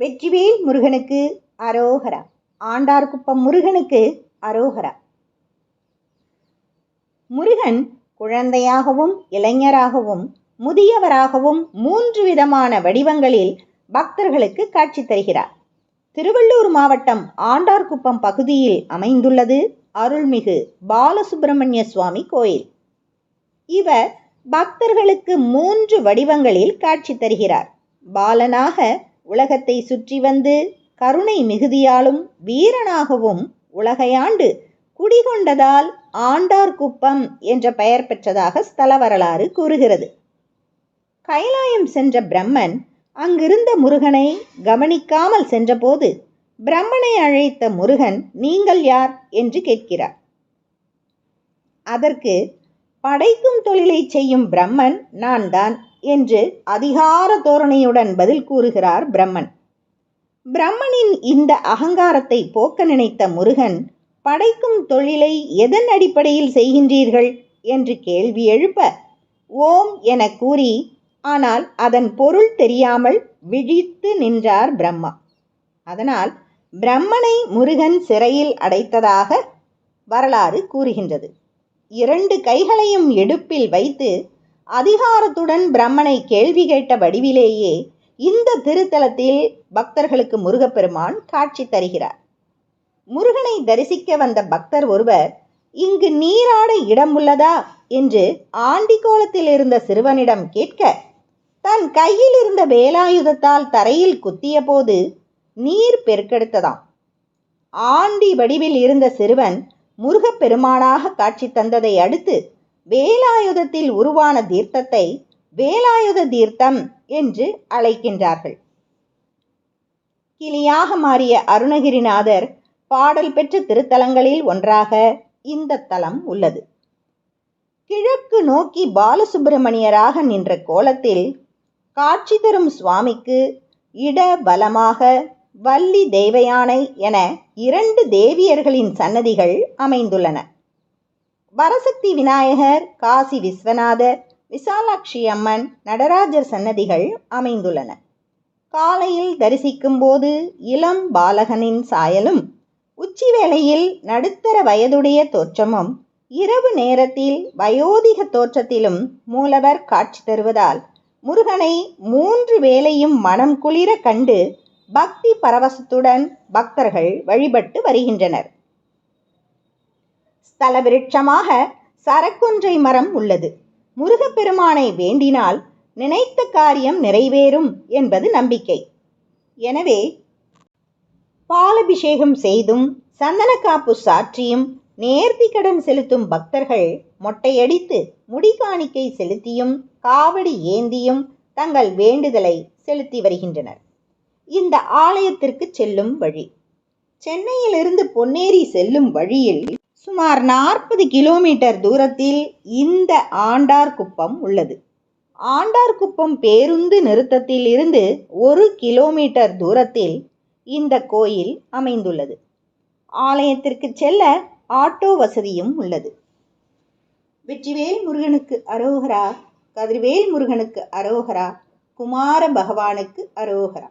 வெற்றிவேல் முருகனுக்கு அரோகரா. ஆண்டார்குப்பம் முருகனுக்கு அரோகரா. முருகன் குழந்தையாகவும் இளைஞராகவும் முதியவராகவும் மூன்று விதமான வடிவங்களில் பக்தர்களுக்கு காட்சி தருகிறார். திருவள்ளூர் மாவட்டம் ஆண்டார்குப்பம் பகுதியில் அமைந்துள்ளது அருள்மிகு பாலசுப்பிரமணிய சுவாமி கோயில். இவர் பக்தர்களுக்கு மூன்று வடிவங்களில் காட்சி தருகிறார். பாலனாக உலகத்தை சுற்றி வந்து கருணை மிகுதியாலும் வீரனாகவும் உலகையாண்டு குடிகொண்டதால் ஆண்டார்குப்பம் என்ற பெயர் பெற்றதாக ஸ்தல வரலாறு கூறுகிறது. கைலாயம் சென்ற பிரம்மன் அங்கிருந்த முருகனை கவனிக்காமல் சென்றபோது பிரம்மனை அழைத்த முருகன் நீங்கள் யார்? என்று கேட்கிறார். அதற்கு படைக்கும் தொழிலை செய்யும் பிரம்மன் நான் தான் என்று அதிகார தோரணையுடன் பதில் கூறுகிறார் பிரம்மன். பிரம்மனின் இந்த அகங்காரத்தை போக்க நினைத்த முருகன் படைக்கும் தொழிலை எதன் அடிப்படையில் செய்கின்றீர்கள்? என்று கேள்வி எழுப்ப ஓம் என கூறி ஆனால் அதன் பொருள் தெரியாமல் விழித்து நின்றார் பிரம்மா. அதனால் பிரம்மனை முருகன் சிறையில் அடைத்ததாக வரலாறு கூறுகின்றது. இரண்டு கைகளையும் எடுப்பில் வைத்து அதிகாரத்துடன் பிரம்மனை கேள்வி கேட்ட வடிவிலேயே இந்த திருத்தலத்தில் பக்தர்களுக்கு முருகப்பெருமான் காட்சி தருகிறார். முருகனை தரிசிக்க வந்த பக்தர் ஒருவர் இங்கு நீராட இடம் உள்ளதா? என்று ஆண்டிக்கோலத்தில் இருந்த சிறுவனிடம் கேட்க தன் கையில் இருந்த வேலாயுதத்தால் தரையில் குத்திய போது நீர் பெருக்கெடுத்ததாம். ஆண்டி வடிவில் இருந்த சிறுவன் முருகப்பெருமானாக காட்சி தந்ததை அடுத்து வேலாயுதத்தில் உருவான தீர்த்தத்தை வேலாயுத தீர்த்தம் என்று அழைக்கின்றார்கள். கிளியாக மாறிய அருணகிரிநாதர் பாடல் பெற்ற திருத்தலங்களில் ஒன்றாக இந்த தலம் உள்ளது. கிழக்கு நோக்கி பாலசுப்பிரமணியராக நின்ற கோலத்தில் காட்சி தரும் சுவாமிக்கு இட பலமாக வள்ளி தேவயானை என இரண்டு தேவியர்களின் சன்னதிகள் அமைந்துள்ளன. வரசக்தி விநாயகர் காசி விஸ்வநாதர் விசாலாட்சி அம்மன் நடராஜர் சன்னதிகள் அமைந்துள்ளன. காலையில் தரிசிக்கும் போது இளம் பாலகனின் சாயலும் உச்சி வேளையில் நடுத்தர வயதுடைய தோற்றமும் இரவு நேரத்தில் வயோதிக தோற்றத்திலும் மூலவர் காட்சி தருவதால் முருகனை மூன்று வேளையும் மனம் குளிர கண்டு பக்தி பரவசத்துடன் பக்தர்கள் வழிபட்டு வருகின்றனர். ஸ்தல விருட்சமாக சரக்குன்றை மரம் உள்ளது. முருகப்பெருமானை வேண்டினால் நினைத்த காரியம் நிறைவேறும் என்பது நம்பிக்கை. எனவே பாலபிஷேகம் செய்தும் சந்தனக்காப்பு சாற்றியும் நேர்த்தி கடன் செலுத்தும் பக்தர்கள் மொட்டையடித்து முடிகாணிக்கை செலுத்தியும் காவடி ஏந்தியும் தங்கள் வேண்டுதலை செலுத்தி வருகின்றனர். இந்த ஆலயத்திற்கு செல்லும் வழி. சென்னையிலிருந்து பொன்னேரி செல்லும் வழியில் சுமார் நாற்பது கிலோமீட்டர் தூரத்தில் இந்த ஆண்டார்குப்பம் உள்ளது. ஆண்டார்குப்பம் பேருந்து நிறுத்தத்தில் இருந்து ஒரு கிலோமீட்டர் தூரத்தில் இந்த கோயில் அமைந்துள்ளது. ஆலயத்திற்கு செல்ல ஆட்டோ வசதியும் உள்ளது. வெற்றிவேல் முருகனுக்கு அரோகரா கதிர்வேல் முருகனுக்கு அரோகரா குமார பகவானுக்கு அரோகரா.